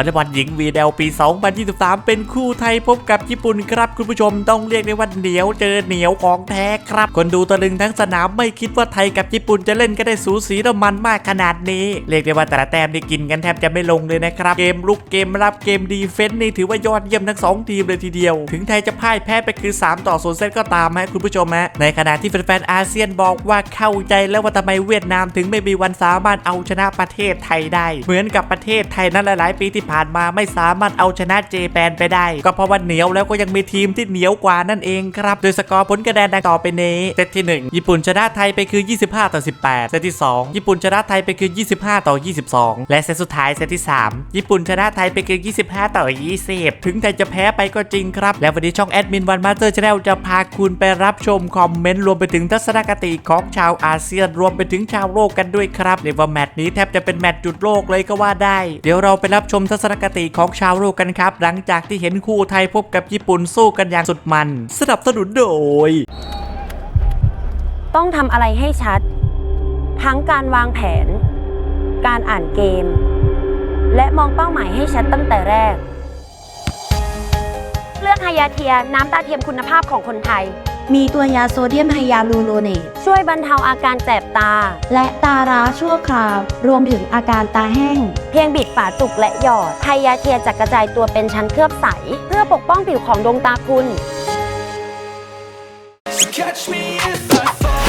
อลเลย์บอลหญิง VDL ปี 2023 เป็นคู่ไทยพบกับญี่ปุ่นครับ คุณผู้ชมต้องเรียกได้ว่าเหนียวเจอเหนียวของแท้ครับ คนดูตะลึงทั้งสนามไม่คิดว่าไทยกับญี่ปุ่นจะเล่นกันได้สูสีและมันมากขนาดนี้ เรียกได้ว่าแต่ละแต้มได้กินกันแทบจะไม่ลงเลยนะครับ เกมลุกเกมรับเกมดีเฟนต์นี่ถือว่ายอดเยี่ยมทั้งสองทีมเลยทีเดียว ถึงไทยจะพ่ายแพ้ไปคือ 3 ต่อ0เซตก็ตามฮะคุณผู้ชมฮะในขณะที่แฟนๆอาเซียนบอกว่าเข้าใจแล้วว่าทำไมเวียดนามถึงไม่มีวันสามารถเอาชนะประเทศไทยได้ เหมือนกับประเทศไทยนั้นหลาย ๆ ปีที่ผ่านมาไม่สามารถเอาชนะเจแปนไปได้ ก็เพราะว่าเหนียวแล้วก็ยังมีทีมที่เหนียวกว่านั่นเองครับ โดยสกอร์ผลคะแนนดังต่อไปนี้ เซตที่ 1 ญี่ปุ่นชนะไทยไปคือ 25 ต่อ 18 เซตที่ 2 ญี่ปุ่นชนะไทยไปคือ 25 ต่อ 22 และเซตสุดท้ายเซตที่ 3 ญี่ปุ่นชนะไทยไปคือ 25 ต่อ 20 ถึงไทยจะแพ้ไปก็จริงครับ และวันนี้ช่องแอดมินวันมาสเตอร์ชาแนลจะพาคุณไปรับชมคอมเมนต์รวมไปถึงทัศนคติของชาวอาเซียนรวมไปถึงชาวโลกกันด้วยครับเรียกว่าแมตช์นี้แทบจะเป็นแมตช์จุดโลกเลยก็ว่าได้ เดี๋ยวเราไปรับชมทัศนคติของชาวโลกกันครับ หลังจากที่เห็นคู่ไทยพบกับญี่ปุ่นสู้กันอย่างสุดมัน สนับสนุนโดย ต้องทำอะไรให้ชัด ทั้งการวางแผน การอ่านเกม และมองเป้าหมายให้ชัดตั้งแต่แรก เลือกไฮยาเทียน้ำตาเทียมคุณภาพของคนไทย มีตัวยาโซเดียมไฮยาลูโรเนตช่วยบรรเทาอาการแสบตา และตาร้าชั่วคราว รวมถึงอาการตาแห้ง เพียงบิดฝาจุกและหยอดไฮยาเทียจะกระจายตัวเป็นชั้นเคลือบใส เพื่อปกป้องผิวของดวงตาคุณ Catch me if I fall.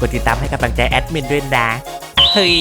กดติดตามให้กำลังใจแอดมินด้วยนะ เฮ้ย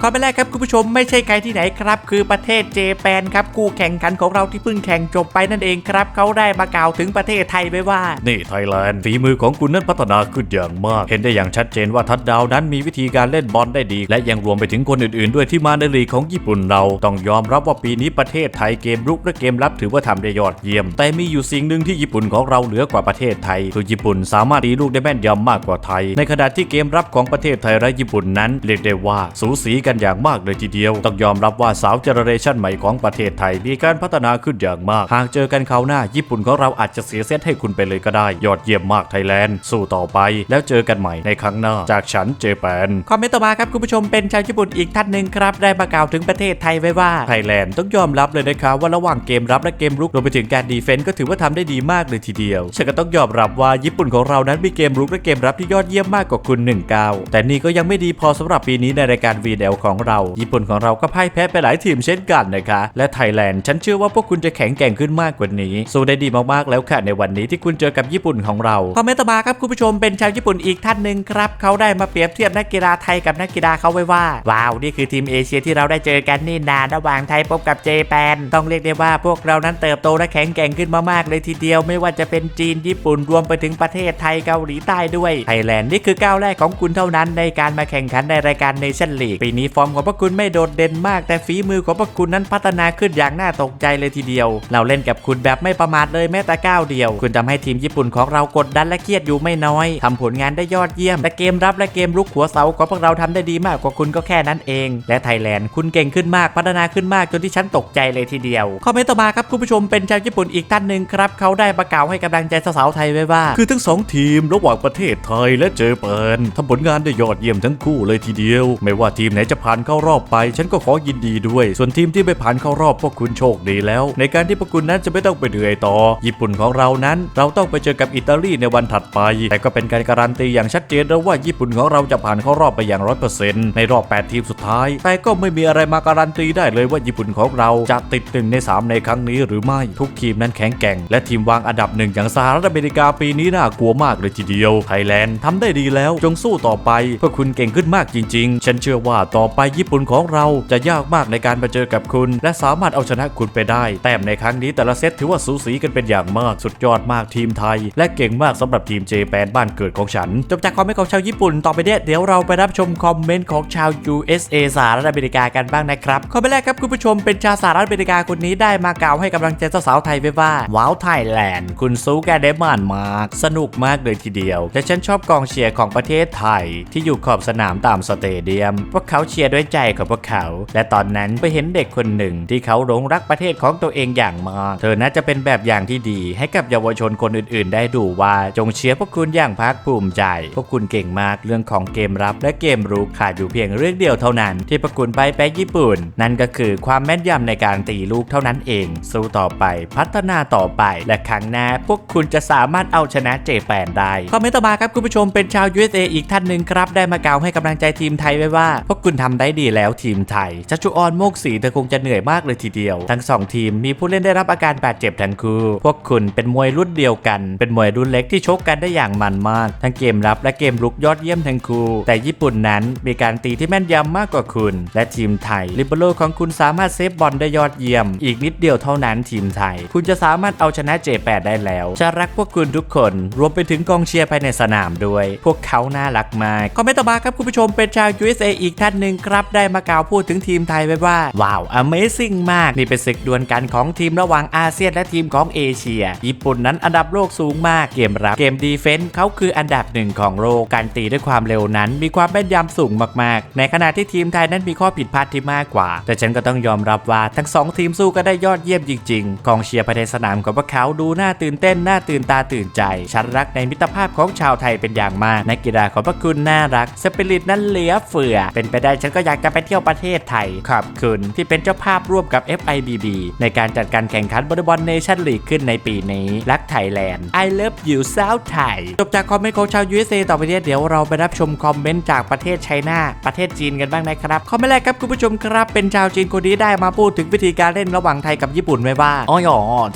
ข้อแรกครับคุณผู้ชมไม่ใช่ใครที่ไหนครับ คือประเทศเจแปนครับคู่แข่งขันของเราที่เพิ่งแข่งจบไปนั่นเองครับเขาได้มากล่าวถึงประเทศไทยไว้ว่า นี่ไทยแลนด์ฝีมือของคุณนั้นพัฒนาขึ้นอย่างมาก เห็นได้อย่างชัดเจนว่าทัดดาวนั้นมีวิธีการเล่นบอลได้ดี และยังรวมไปถึงคนอื่นๆ ด้วยที่มาในลีกของญี่ปุ่นเรา ต้องยอมรับว่าปีนี้ประเทศไทยเกมรุกและเกมรับถือว่าทำได้ยอดเยี่ยม แต่มีอยู่สิ่งหนึ่งที่ญี่ปุ่นของเราเหนือกว่าประเทศไทย คือญี่ปุ่นสามารถตีลูกได้แม่นยำมากกว่าไทย ในขณะที่เกมรับของประเทศไทยและญี่ปุ่นนั้นเรียกได้ว่าว่าสูสีกันอย่างมากเลยทีเดียว ต้องยอมรับว่าสาวเจเนอเรชันใหม่ของประเทศไทยมีการพัฒนาขึ้นอย่างมาก หากเจอกันคราวหน้าญี่ปุ่นของเราอาจจะเสียเซตให้คุณไปเลยก็ได้ ยอดเยี่ยมมากไทยแลนด์ สู้ต่อไป แล้วเจอกันใหม่ในครั้งหน้า จากฉันเจแปนคอมเมนต์ต่อมาครับคุณผู้ชมเป็นชาวญี่ปุ่นอีกท่านหนึ่งครับ ได้มากล่าวถึงประเทศไทยไว้ว่าไทยแลนด์ต้องยอมรับเลยนะครับว่าระหว่างเกมรับและเกมรุกรวมไปถึงการดีเฟนต์ก็ถือว่าทำได้ดีมากเลยทีเดียวฉันก็ต้องยอมรับว่าญี่ปุ่นของเรานั้นมีเกมรุกและเกมรับที่ยอดเยี่ยมมากกว่าคุณ1 9แต่นี่ก็ยังไม่ดีพอสำหรับปีนี้ในรายการ VDL ของเรา ญี่ปุ่นของเราก็พ่ายแพ้ไปหลายทีมเช่นกันนะคะ และไทยแลนด์ฉันเชื่อว่าพวกคุณจะแข็งแกร่งขึ้นมากกว่านี้ สู้ได้ดีมากๆแล้วค่ะในวันนี้ที่คุณเจอกับญี่ปุ่นของเราคอมเมนต์ต่อมาครับคุณผู้ชมเป็นชาวญี่ปุ่นอีกท่านหนึ่งครับเขาได้มาเปรียบเทียบนักกีฬาไทยกับนักกีฬาเขาไว้ว่า ว้าวนี่คือทีมเอเชียที่เราได้เจอกันนี่นาระหว่างไทยพบกับเจแปนต้องเรียกได้ว่าพวกเรานั้นเติบโตและแข็งแกร่งขึ้นมามากเลยทีเดียวไม่ว่าจะเป็นจีนญี่ปุ่นรวมไปถึงประเทศไทยเกาหลีใต้ด้วยไทยแลนด์นี่คือก้าวแรกของคุณเท่านั้นในการมาแข่งขันในรายการเนชั่นลีกปีนี้ฟอร์มของพวกคุณไม่โดดเด่นมาก แต่ฝีมือของพวกคุณนั้นพัฒนาขึ้นอย่างน่าตกใจเลยทีเดียว เราเล่นกับคุณแบบไม่ประมาทเลยแม้แต่ก้าวเดียว คุณทำให้ทีมญี่ปุ่นของเรากดดันและเครียดอยู่ไม่น้อยทำผลงานได้ยอดเยี่ยมแต่เกมรับและเกมลุกหัวเสาของพวกเราทำได้ดีมากกว่าคุณก็แค่นั้นเอง และไทยแลนด์คุณเก่งขึ้นมากพัฒนาขึ้นมากจนที่ฉันตกใจเลยทีเดียวคอมเมนต์ต่อมาครับคุณผู้ชมเป็นชาวญี่ปุ่นอีกท่านหนึ่งครับเขาได้ประกาวให้กำลังใจสาวๆไทยไว้ว่า คือทั้งสองทีมระหว่างประเทศไทยและเจแปนทำผลงานได้ยอดเยี่ยมทั้งคู่เลยทีเดียวไม่ว่าทีมไหนจะผ่านเข้ารอบไป ฉันก็ขอยินดีด้วย ส่วนทีมที่ไม่ผ่านเข้ารอบพวกคุณโชคดีแล้ว ในการที่พวกคุณนั้นจะไม่ต้องไปเหนื่อยต่อ ญี่ปุ่นของเรานั้น เราต้องไปเจอกับอิตาลีในวันถัดไป แต่ก็เป็นการการันตีอย่างชัดเจนแล้วว่าญี่ปุ่นของเราจะผ่านเข้ารอบไปอย่างร้อยเปอร์เซ็นต์ในรอบ 8 ทีมสุดท้าย แต่ก็ไม่มีอะไรมาการันตีได้เลยว่าญี่ปุ่นของเราจะติดหนึ่งในสามในครั้งนี้หรือไม่ทุกทีมนั้นแข็งแกร่ง และทีมวางอันดับหนึ่งอย่างสหรัฐอเมริกาปีนี้น่ากลัวมากเลยทีเดียวไทยแลนด์ทำได้ดีแล้วจงสู้ต่อไปเพื่อคุณเก่งขึ้นมากจริงๆฉันเชื่อว่าต่อไปญี่ปุ่นของเราจะยากมากในการมาเจอกับคุณ และสามารถเอาชนะคุณไปได้ แต้มในครั้งนี้แต่ละเซตถือว่าสูสีกันเป็นอย่างมากสุดยอดมากทีมไทย และเก่งมากสำหรับทีมเจแปนบ้านเกิดของฉัน จบจากคอมเมนต์ของชาวญี่ปุ่นต่อไปเนี่ยเดี๋ยวเราไปรับชมคอมเมนต์ของชาว USA สหรัฐอเมริกากันบ้างนะครับคอมเมนต์แรกครับคุณผู้ชมเป็นชาวสหรัฐอเมริกาคนนี้ได้มากล่าวให้กำลังใจสาวๆไทยไว้ว่าว้าวไทยแลนด์คุณสู้แกได้มันมาก สนุกมากเลยทีเดียวและฉันชอบกองเชียร์ของประเทศไทยที่อยู่ขอบสนามตามสเตเดียยม พวกเขาเชียร์ด้วยใจของพวกเขา และตอนนั้นไปเห็นเด็กคนหนึ่งที่เขาหลงรักประเทศของตัวเองอย่างมากเธอน่าจะเป็นแบบอย่างที่ดี ให้กับเยาวชนคนอื่น ๆ ได้ดูว่าจงเชียร์พวกคุณอย่างภาคภูมิใจ พวกคุณเก่งมากเรื่องของเกมรับและเกมรุกขาดอยู่เพียงเรื่องเดียวเท่านั้น ที่พวกคุณไปแพ้ญี่ปุ่น นั่นก็คือความแม่นยำในการตีลูกเท่านั้นเอง สู้ต่อไปพัฒนาต่อไป และครั้งหน้าพวกคุณจะสามารถเอาชนะเจแปนได้คอมเมนต์ต่อมาครับคุณผู้ชมเป็นชาว USA อีกท่านหนึ่งครับได้มากาวให้กำลังใจทีมไทยไว้ว่า พวกคุณทำได้ดีแล้วทีมไทยชัชจุออนโมกศรีเธอคงจะเหนื่อยมากเลยทีเดียว ทั้งสองทีมมีผู้เล่นได้รับอาการบาดเจ็บทั้งคู่พวกคุณเป็นมวยรุ่นเดียวกัน เป็นมวยรุ่นเล็กที่ชกกันได้อย่างมันมาก ทั้งเกมรับและเกมรุกยอดเยี่ยมทั้งคู่แต่ญี่ปุ่นนั้นมีการตีที่แม่นยำมากกว่าคุณ และทีมไทยลิเบโรของคุณสามารถเซฟบอลได้ยอดเยี่ยม อีกนิดเดียวเท่านั้นทีมไทย คุณจะสามารถเอาชนะเจแปดได้แล้วจะรักพวกคุณทุกคน รวมไปถึงกองเชียร์ภายในสนามด้วย พวกเขาน่ารักมากคอมเมนต์ต่อมาครับคุณผู้ชมเป็นชาว USA อีกท่านหนึ่งครับ ได้มากล่าวพูดถึงทีมไทยไว้ว่า ว้าว Amazing มาก นี่เป็นศึกดวลกันของทีมระหว่างอาเซียนและทีมของเอเชีย ญี่ปุ่นนั้นอันดับโลกสูงมาก เกมรับ เกมดีเฟนส์เขาคืออันดับหนึ่งของโลก การตีด้วยความเร็วนั้น มีความแม่นยำสูงมากๆ ในขณะที่ทีมไทยนั้นมีข้อผิดพลาดที่มากกว่า แต่ฉันก็ต้องยอมรับว่าทั้งสองทีมสู้ก็ได้ยอดเยี่ยมจริงๆกองเชียร์ภายในสนามของพวกเขาดูน่าตื่นเต้นน่าตื่นตาตื่นใจ ฉันรักในมิตรภาพของชาวไทยเป็นอย่างมากนักกีฬาของพวกคุณน่ารักสปิริตนั้นเหลือเฟือ เป็นไปได้ฉันก็อยากจะไปเที่ยวประเทศไทยขอบคุณที่เป็นเจ้าภาพร่วมกับ FIBB ในการจัดการแข่งขันบอลบอลเนชั่นลีกขึ้นในปีนี้ รักไทยแลนด์ I love you สาวไทยจบจากคอมเมนต์ของชาว USA ต่อไปนี้เดี๋ยวเราไปรับชมคอมเมนต์จากประเทศไชน่าประเทศจีนกันบ้างนะครับคอมเมนต์แรกครับคุณผู้ชมครับ เป็นชาวจีนคนนี้ได้มาพูดถึงวิธีการเล่นระหว่างไทยกับญี่ปุ่นไว้ว่าอ๋อ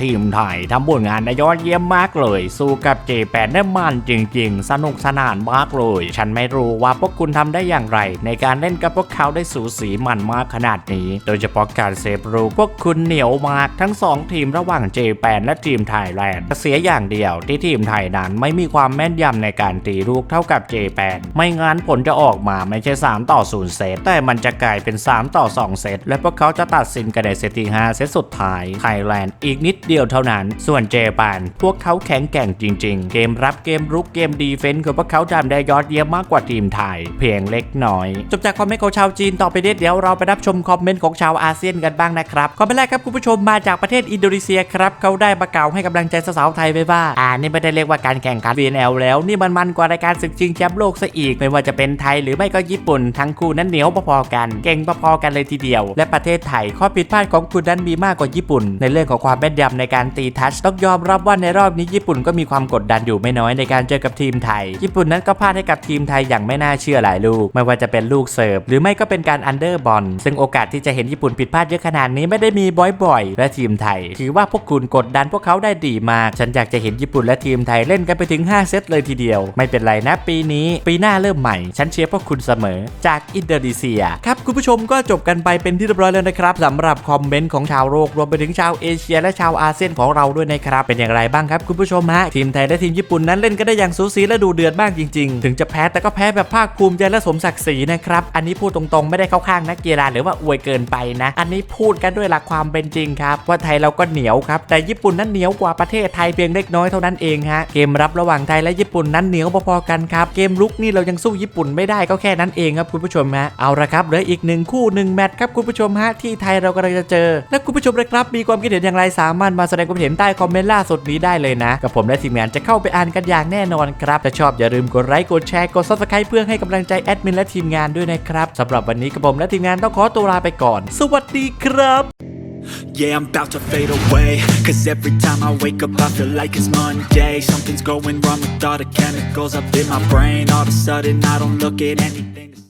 ทีมไทยทำผลงานได้ยอดเยี่ยมมากเลย สู้กับเจแปนได้มันจริง ๆ สนุกสนานมากเลย ฉันไม่รู้ว่าพวกคุณทำได้อย่างไรในการเล่นกับพวกเขาได้สูสีมันมากขนาดนี้ โดยเฉพาะการเซฟรูพวกคุณเหนียวมากทั้งสองทีมระหว่างเจแปนและทีมไทยแลนด์เสียอย่างเดียวที่ทีมไทยนั้นไม่มีความแม่นยำในการตีลูกเท่ากับเจแปนไม่งั้นผลจะออกมาไม่ใช่ 3 ต่อ 0 เซตแต่มันจะกลายเป็น 3 ต่อ 2 เซตและพวกเขาจะตัดสินกันในเซตที่5เซตสุดท้ายไทยแลนด์อีกนิดเดียวเท่านั้น ส่วนเจแปนพวกเขาแข็งแกร่งจริง ๆ เกมรับเกมรุกเกมดีเฟนส์ของพวกเขาทำได้ยอดเยี่ยมมากกว่าทีมไทย เพียงเล็กน้อยจบจากคอมเมนต์ของชาวจีนต่อไปเดี๋ยวเราไปรับชมคอมเมนต์ของชาวอาเซียนกันบ้างนะครับคอมเมนต์แรกครับคุณผู้ชมมาจากประเทศอินโดนีเซียครับเขาได้มากล่าวให้กำลังใจสาวไทยไว้ว่าอ่านี่ไม่ได้เรียกว่าการแข่งขัน VNL แล้วนี่มันมันกว่ารายการศึกชิงแชมป์โลกซะอีก ไม่ว่าจะเป็นไทยหรือไม่ก็ญี่ปุ่นทั้งคู่นั้นเหนียวพอๆกัน เก่งพอๆกันเลยทีเดียว และประเทศไทยข้อผิดพลาดของคุณนั้นมีมากกว่าญี่ปุ่น ในเรื่องของความแม่นยำในการตีทัชต้องยอมรับว่าในรอบนี้ญี่ปุ่นก็มีความกดดันอยู่ไม่น้อยในการเจอกับทีมไทย ญี่ปุ่นนั้นก็พลาดให้กับทีมไทยอย่างไม่น่าเชื่อหลายลูก ไม่ว่าจะเป็นลูกเสิร์ฟ หรือไม่ก็เป็นการอันเดอร์บอลซึ่งโอกาสที่จะเห็นญี่ปุ่นผิดพลาดเยอะขนาดนี้ไม่ได้มีบ่อยๆ และทีมไทย ถือว่าพวกคุณกดดันพวกเขาได้ดีมาก ฉันอยากจะเห็นญี่ปุ่นและทีมไทยเล่นกันไปถึง 5 เซตเลยทีเดียว ไม่เป็นไรนะปีนี้ ปีหน้าเริ่มใหม่ ฉันเชียร์พวกคุณเสมอ จากอินโดนีเซีย ครับคุณผู้ชมก็จบกันไปเป็นที่เรียบร้อยแล้วนะครับสำหรับคอมเมนต์ของชาวโลกรวมไปถึงชาวเอเชีย และชาวอาเซียนของเราด้วยนะครับเป็นอย่างไรบ้างครับคุณผู้ชมฮะทีมไทยและทีมญี่ปุ่นนั้นเล่นกันได้อย่างสูสีและดูเดือดมากจริง ๆ ถึงจะแพ้แต่ก็แพ้แบบภาคภูมิใจและสมศักดิ์ศรีนะครับ อันนี้พูดตรงๆ ไม่ได้เข้าข้างนักกีฬาหรือว่าอวยเกินไปนะ อันนี้พูดกันด้วยหลักความเป็นจริงครับ ว่าไทยเราก็เหนียวครับ แต่ญี่ปุ่นนั้นเหนียวกว่าประเทศไทยเพียงเล็กน้อยเท่านั้นเองฮะ เกมรับระหว่างไทยและญี่ปุ่นนั้นเหนียวพอๆกันครับ เกมลุกนี่เรายังสู้ญี่ปุ่นไม่ได้ก็แค่นั้นเองครับคุณผู้ชมฮะ เอาละครับเหลืออีกหนึ่งคู่หนึ่งแมตช์ครับคุณผู้ชมฮะที่ไทยเรากำลังจะเจอ และคุณผู้ชมนะครับมีความคิดเห็นอย่างไรสามารถมาแสดงความเห็นใต้คอมเมนต์ล่าสุดนี้ได้เลยนะกับผมและทีมงานจะเข้าไปอ่านกันอย่างแน่นอนครับถ้าชอบอย่าลืมกดไลค์กดแชร์กด subscribe เพื่อให้กำลังใจแอดมินและทีมงานด้วยนะครับสำหรับวันนี้กับผมและทีมงานต้องขอตัวลาไปก่อน สวัสดีครับ Yeah, I'm about to fade away. Cause every time I wake up, I feel like it's Monday. Something's going wrong with all the chemicals up in my brain. All of a sudden, I don't look at anything.